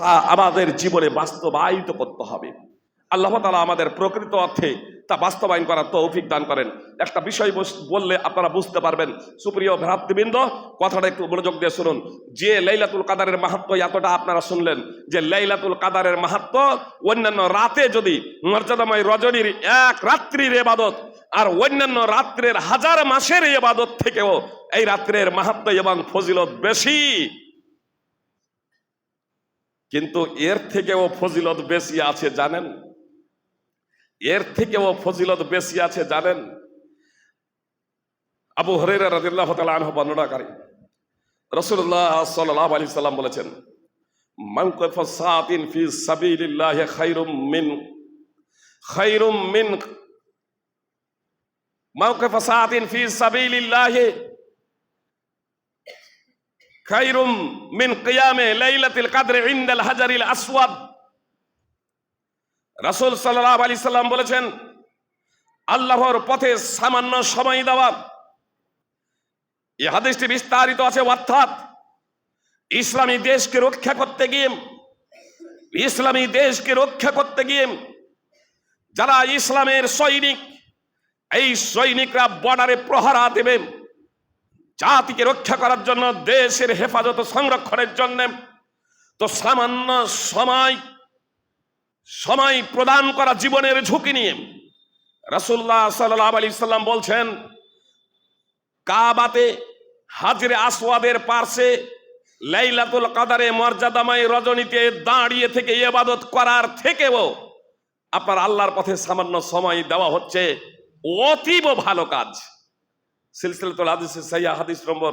তা আমাদের জীবনে বাস্তবায়িত করতে হবে। আল্লাহ তালা আমাদের প্রকৃত অর্থে তা বাস্তবায়ন করার তৌফিক দান করেন। একটা বিষয় বললে আপনারা বুঝতে পারবেন। সুপ্রিয় ভ্রাতৃবৃন্দ, কথাটা একটু মনোযোগ দিয়ে শুনুন। যে লাইলাতুল কাদারের মাহাত্ম এতটা আপনারা শুনলেন, যে লাইলাতুল কাদারের মাহাত্ম অন্যান্য রাতে যদি মর্যাদাময় রজনীর এক রাত্রির এবাদত আর অন্যান্য রাত্রের হাজার মাসের এবাদত থেকেও এই রাত্রের মাহাত্ম এবং ফজিলত বেশি কিন্তু এর থেকেও ফজিলত বেশি আছে, জানেন? এর থেকেও ফজিলত বেশি আছে, জানেন? আবু হরেরা রাদিল্লাহ তাআলা আনহু বর্ণনাকারী রাসূলুল্লাহ সাল্লাল্লাহু আলাইহি সাল্লাম বলেছেন সাআতিন ফি সাবিলিল্লাহি খায়রুম মিন খায়রুম মিন কাফা সাআতিন ফি সাবিলিল্লাহি খায়রুম মিন কিয়ামে লাইলাতুল কদর ইনদাল হাজারিল আসওয়াদ। রাসূল সাল্লাল্লাহু আলাইহি সাল্লাম বলেছেন, আল্লাহর পথে সামান্য সময় দেওয়া। এই হাদিসটি বিস্তারিত আছে, অর্থাৎ ইসলামী দেশকে রক্ষা করতে গিয়ে, ইসলামী দেশকে রক্ষা করতে গিয়ে যারা ইসলামের সৈনিক, এই সৈনিকরা বর্ডারে প্রহরা দেবে। জাতিকে রক্ষা করার জন্য দেশের হেফাজত সংরক্ষণের জন্য তো সামান্য সময় সময় প্রদান করা জীবনের ঝুঁকি নিয়ে রাসুল্লাহ সাল্লাহ আলি সাল্লাম বলছেন, কাবাতে হাজরে আসওয়াদের পার্শ্বে লাইলাতুল কাদারে মর্যাদাময় রজনীতে দাঁড়িয়ে থেকে ইবাদত করার থেকেও আপনার আল্লাহর পথে সামান্য সময় দেওয়া হচ্ছে। অতীব ভালো কাজ। সিলসিলাতুল হাদিস সাইয়া হাদিস নম্বর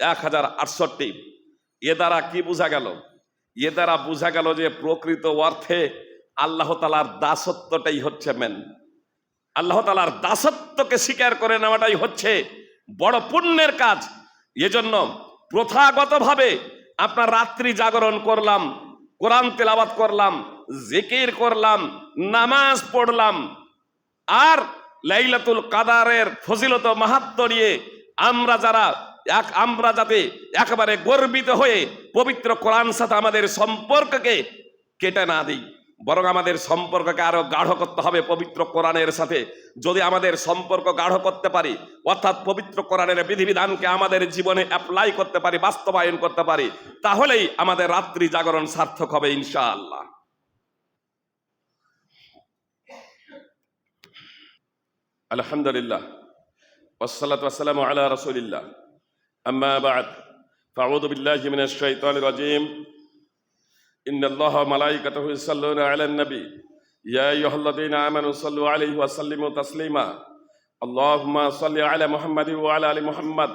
এক হাজার আটষট্টি। এ দ্বারা কি বোঝা গেল? এ দ্বারা বোঝা গেল যে প্রকৃত অর্থে আল্লাহ তালার দাসত্বটাই হচ্ছে মেন আল্লাহ তালার দাসত্বকে স্বীকার করে নেওয়াটাই হচ্ছে বড় পুণ্যের কাজ। এজন্য প্রথাগতভাবে আপনার রাত্রি জাগরণ করলাম, কোরআন তেলাবাত করলাম, জিকির করলাম, নামাজ পড়লাম, আর লাইলাতুল কাদারের ফজিলত মাহাত্ম নিয়ে আমরা যারা এক, আমরা যাতে একেবারে গর্বিত হয়ে পবিত্র কোরআন সাথে আমাদের সম্পর্ককে কেটে না দিই, বরং আমাদের সম্পর্ককে আরও গাঢ় করতে হবে পবিত্র কোরআনের সাথে। যদি আমাদের সম্পর্ক গাঢ় করতে পারি, অর্থাৎ পবিত্র কোরআনের বিধিবিধানকে আমাদের জীবনে অ্যাপ্লাই করতে পারি, বাস্তবায়ন করতে পারি, তাহলেই আমাদের রাত্রি জাগরণ সার্থক হবে ইনশাআল্লাহ। আলহামদুলিল্লাহ। ওসালাত আসসালাম আলা রসুলিল্লাহ। আম্মা বাদ। ফাউদ বিল্লাহ মিন শাইতান রাজিম। ইন আল্লাহ মালাইকাতাহু ইসাল্লুনা আলান নবী ইয়া আইয়ুহাল্লাযীনা আমানু সাল্লু আলাইহি ওয়া সাল্লিমু তাসলিমা। আল্লাহুম্মা সাল্লি আলা মুহাম্মাদি ওয়া আলা আলি মুহাম্মাদ।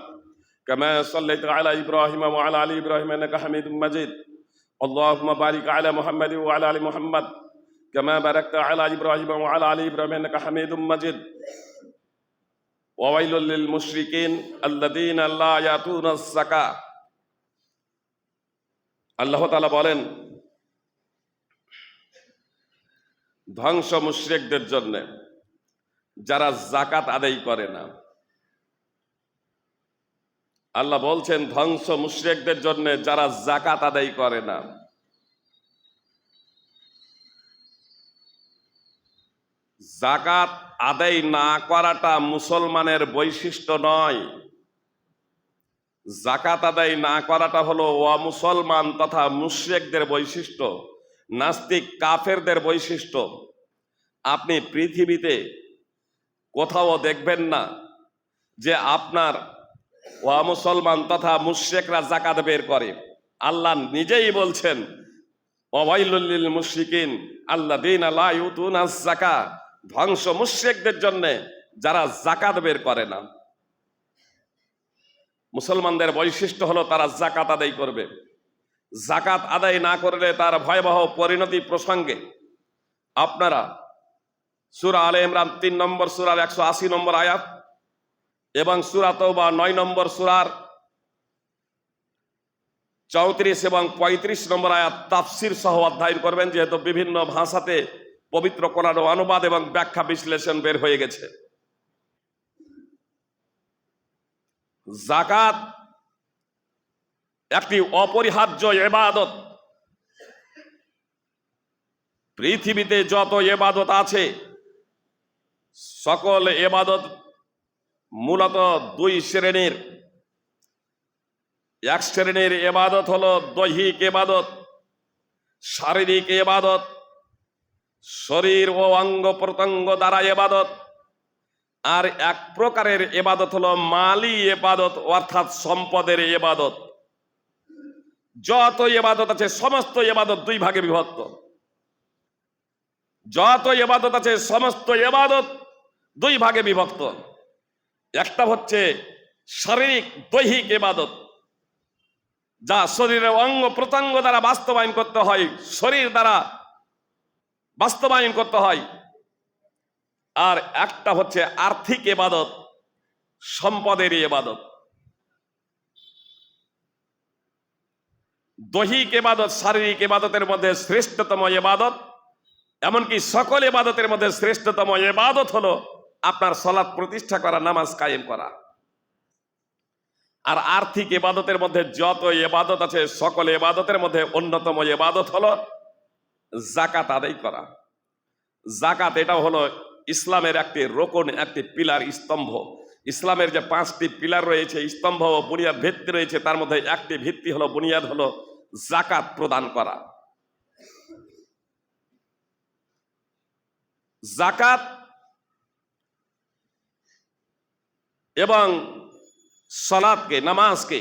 কামা সাল্লাইতা আলা ইব্রাহিম ওয়া আলা আলি ইব্রাহিম ইন্নাকা হামিদুম মাজিদ। আল্লাহুম্মা বারিক আলা মুহাম্মাদি ওয়া আলা আলি মুহাম্মাদ। كما باركت على إبراهيم وعلى آل إبراهيم إنك حميد مجيد وويل للمشركين الذين لا يأتون الزكاة আল্লাহ তালা বলেন ধ্বংস মুশ্রেকদের জন্য যারা জাকাত আদায় করে না আল্লাহ বলছেন ধ্বংস মুশ্রেকদের জন্য যারা জাকাত আদায় করে না জাকাত আদায় না করাটা মুসলমানের বৈশিষ্ট্য নয়। জাকাত আদায় না করাটা হলো অমুসলমান তথা মুশ্রেকদের বৈশিষ্ট্য, নাস্তিক কাফেরদের বৈশিষ্ট্য। আপনি পৃথিবীতে কোথাও দেখবেন না যে আপনার অমুসলমান তথা মুশ্রেকরা জাকাত বের করে। আল্লাহ নিজেই বলছেন অবাইলুল্লিল মুশরিকিন আল্লাহ দিন আল্লাহ জাকা ধ্বংস মুশ্রেকদের জন্যে যারা জাকাত বের করে না। মুসলমানদের বৈশিষ্ট্য হলো তারা জাকাত আদায় করবে। জাকাত আদায় না করলে তার ভয়াবহ পরিণতি প্রসঙ্গে আপনারা সুরা আলে ইমরান তিন নম্বর সুরার একশো আশি নম্বর আয়াত এবং সুরা বা নয় নম্বর সুরার চৌত্রিশ এবং পঁয়ত্রিশ নম্বর আয়াত তাফসির সহ অধ্যায়ন করবেন, যেহেতু বিভিন্ন ভাষাতে পবিত্র কোরআন অনুবাদ এবং ব্যাখ্যা বিশ্লেষণ বের হয়ে গেছে। জাকাত একটি অপরিহার্য এবাদত পৃথিবীতে যত এবাদত আছে, সকল এবাদত মূলত দুই শ্রেণির। এক শ্রেণির এবাদত হলো দৈহিক এবাদত শারীরিক এবাদত শরীর ও অঙ্গ প্রত্যঙ্গ দ্বারা এবাদত। আর এক প্রকারের এবাদত হলো মালি এবাদত, অর্থাৎ সম্পদের এবাদত। যত এবাদত আছে, সমস্ত এবাদত দুই ভাগে বিভক্ত। যত এবাদত আছে, সমস্ত এবাদত দুই ভাগে বিভক্ত। একটা হচ্ছে শারীরিক, দৈহিক এবাদত, যা শরীরের অঙ্গ প্রত্যঙ্গ দ্বারা বাস্তবায়ন করতে হয়, শরীর দ্বারা বাস্তবায়ন করতে হয়। আর একটা হচ্ছে আর্থিক এবাদত, সম্পদের এবাদত। দৈহিক এবাদত, শারীরিক এবাদতের মধ্যে শ্রেষ্ঠতম এবাদত, এমনকি সকল এবাদতের মধ্যে শ্রেষ্ঠতম এবাদত হলো আপনার সলাৎ প্রতিষ্ঠা করা, নামাজ কায়েম করা। আর আর্থিক এবাদতের মধ্যে যত এবাদত আছে, সকল এবাদতের মধ্যে অন্যতম এবাদত হলো জাকাত আদায় করা। জাকাত এটা হলো ইসলামের একটি রোকন, একটি পিলার স্তম্ভ। ইসলামের যে পাঁচটি পিলার রয়েছে, স্তম্ভ ও বুনিয়াদ ভিত্তি রয়েছে, তার মধ্যে একটি ভিত্তি হলো, বুনিয়াদ হলো জাকাত প্রদান করা। জাকাত এবং সলাদকে, নামাজকে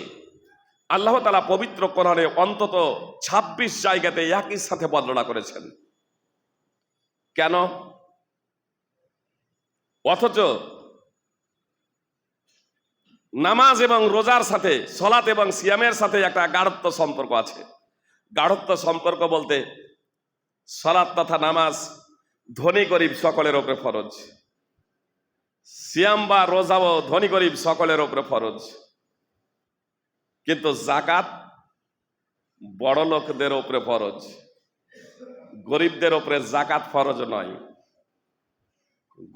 আল্লাহ তালা পবিত্র কোরআনে অন্তত ২৬ জায়গাতে একই সাথে বর্ণনা করেছেন। কেন? অথচ নামাজ এবং রোজার সাথে সলাত এবং সিয়ামের সাথে একটা গাঢ়ত্ব সম্পর্ক আছে। গাঢ়ত্ব সম্পর্ক বলতে সলাৎ তথা নামাজ ধনী গরিব সকলের ওপরে ফরজ। সিয়াম বা রোজাও ধনী গরিব সকলের ওপরে ফরজ। কিন্তু জাকাত বড় লোকদের ওপরে ফরজ। গরিবদের ওপরে জাকাত ফরজ নয়।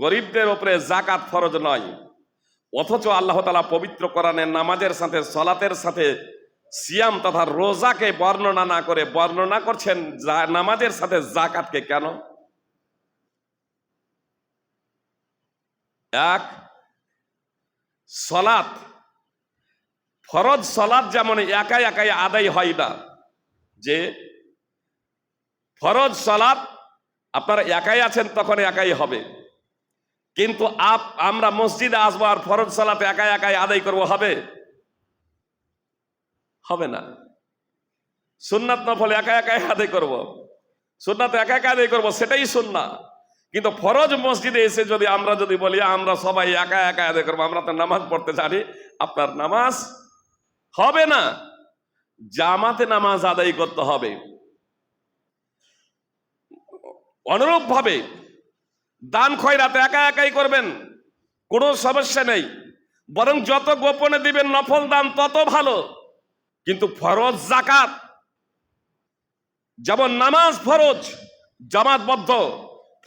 গরিবদের ওপরে জাকাত ফরজ নয়। অথচ আল্লাহ তালা পবিত্র কোরআনের নামাজের সাথে, সলাতের সাথে সিয়াম তথা রোজাকে বর্ণনা না করে বর্ণনা করছেন নামাজের সাথে জাকাতকে কেন? এক, সলাত ফরজ সলাত যেমন একাই একাই আদায় হয় না, যে ফরজ সলাত আপনারা একাই আছেন তখন একাই হবে। কিন্তু আপ, আমরা মসজিদে আসব আর ফরজ সালাতে একাই একাই আদায় করব, হবে? হবে না। সুন্নাত নফল একা একাই আদায় করব। সুন্নাত একা একা আদায় করব, সেটাই সুন্না কিন্তু ফরজ মসজিদে এসে যদি আমরা যদি বলি, আমরা সবাই একা একা আদায় করব, আমরা তো নামাজ পড়তে জানি, আপনার নামাজ হবে না। জামাতে নামাজ আদায় করতে হবে। অনুরূপ ভাবে দান খয়রাত একা একাই করবেন, কোনো সমস্যা নেই। বরং যত গোপনে দিবেন নফল দান, তত ভালো। কিন্তু ফরজ জাকাত যেমন নামাজ ফরজ, জামাতবদ্ধ,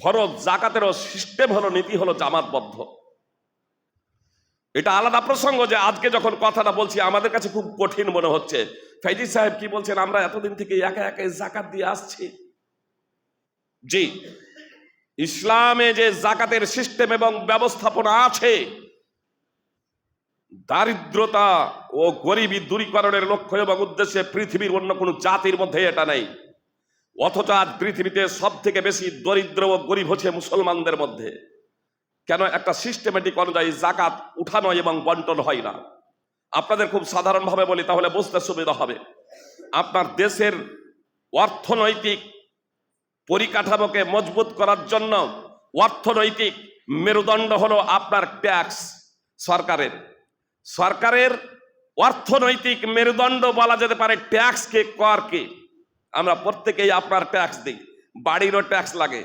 ফরজ জাকাতেরও সিস্টেম হলো, নীতি হলো জামাতবদ্ধ। এটা আলাদা প্রসঙ্গ যে আজকে যখন কথাটা বলছি, আমাদের কাছে খুব কঠিন মনে হচ্ছে। ফাইজি সাহেব কি বলছেন, আমরা এতদিন থেকে একা একা জাকাত দিয়ে আসছি? জি, ইসলামে যে জাকাতের সিস্টেম এবং ব্যবস্থাপনা আছে, দারিদ্রতা ও গরিবী দূরীকরণের লক্ষ্য এবং উদ্দেশ্যে পৃথিবীর অন্য কোনো জাতির মধ্যে এটা নেই। অথচ আজ পৃথিবীতে সব থেকে বেশি দরিদ্র ও গরিব হচ্ছে মুসলমানদের মধ্যে। কেন একটা সিস্টেমেটিক অনুযায়ী জাকাত উঠানো এবং বন্টন হয় না? আপনাদের খুব সাধারণভাবে বলি, তাহলে বুঝতে সুবিধা হবে। আপনার দেশের অর্থনৈতিক পরিকাঠামোকে মজবুত করার জন্য অর্থনৈতিক মেরুদণ্ড হলো আপনার ট্যাক্স সরকারের। সরকারের অর্থনৈতিক মেরুদণ্ড বলা যেতে পারে ট্যাক্সকে করকে আমরা প্রত্যেকেই আপনার ট্যাক্স দিই। বাড়িরও ট্যাক্স লাগে।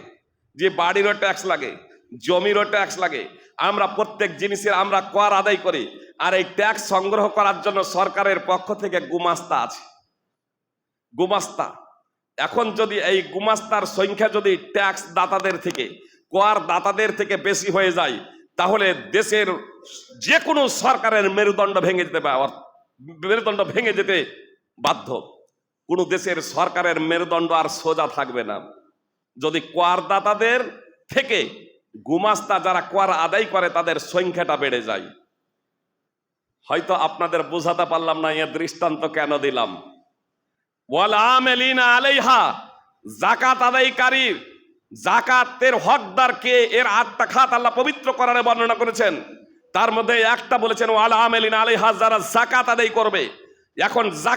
যে বাড়িরও ট্যাক্স লাগে জমিরও ট্যাক্স লাগে। আমরা প্রত্যেক জিনিসের আমরা কর আদায় করি। আর এই ট্যাক্স সংগ্রহ করার জন্য সরকারের পক্ষ থেকে গুমাস্তা আছে। গুমাস্তা। এখন যদি এই গুমাস্তার সংখ্যা যদি ট্যাক্স দাতাদের থেকে, কর দাতাদের থেকে বেশি হয়ে যায়, তাহলে দেশের যে কোনো সরকারের মেরুদণ্ড ভেঙে যেতে পারে মেরুদণ্ড ভেঙে যেতে বাধ্য। কোনো দেশের সরকারের মেরুদণ্ড আর সোজা থাকবে না। যদি কোয়ারদাতাদের থেকে গুমাস্তা যারা কোয়ার আদায় করে, তাদের সংখ্যাটা বেড়ে যায়। হয়তো আপনাদের বোঝাতে পারলাম না এর দৃষ্টান্ত কেন দিলাম? ওয়াল আমেলিনা আলাইহা জাকাত আদায়কারীর জাকাতের হকদার কে এর আটটা খাত আল্লাহ পবিত্র করার বর্ণনা করেছেন। তার মধ্যে একটা বলেছেন, ওয়াল আমেলিনা আলাইহা, যারা জাকাত আদায় করবে, এখন জাকাত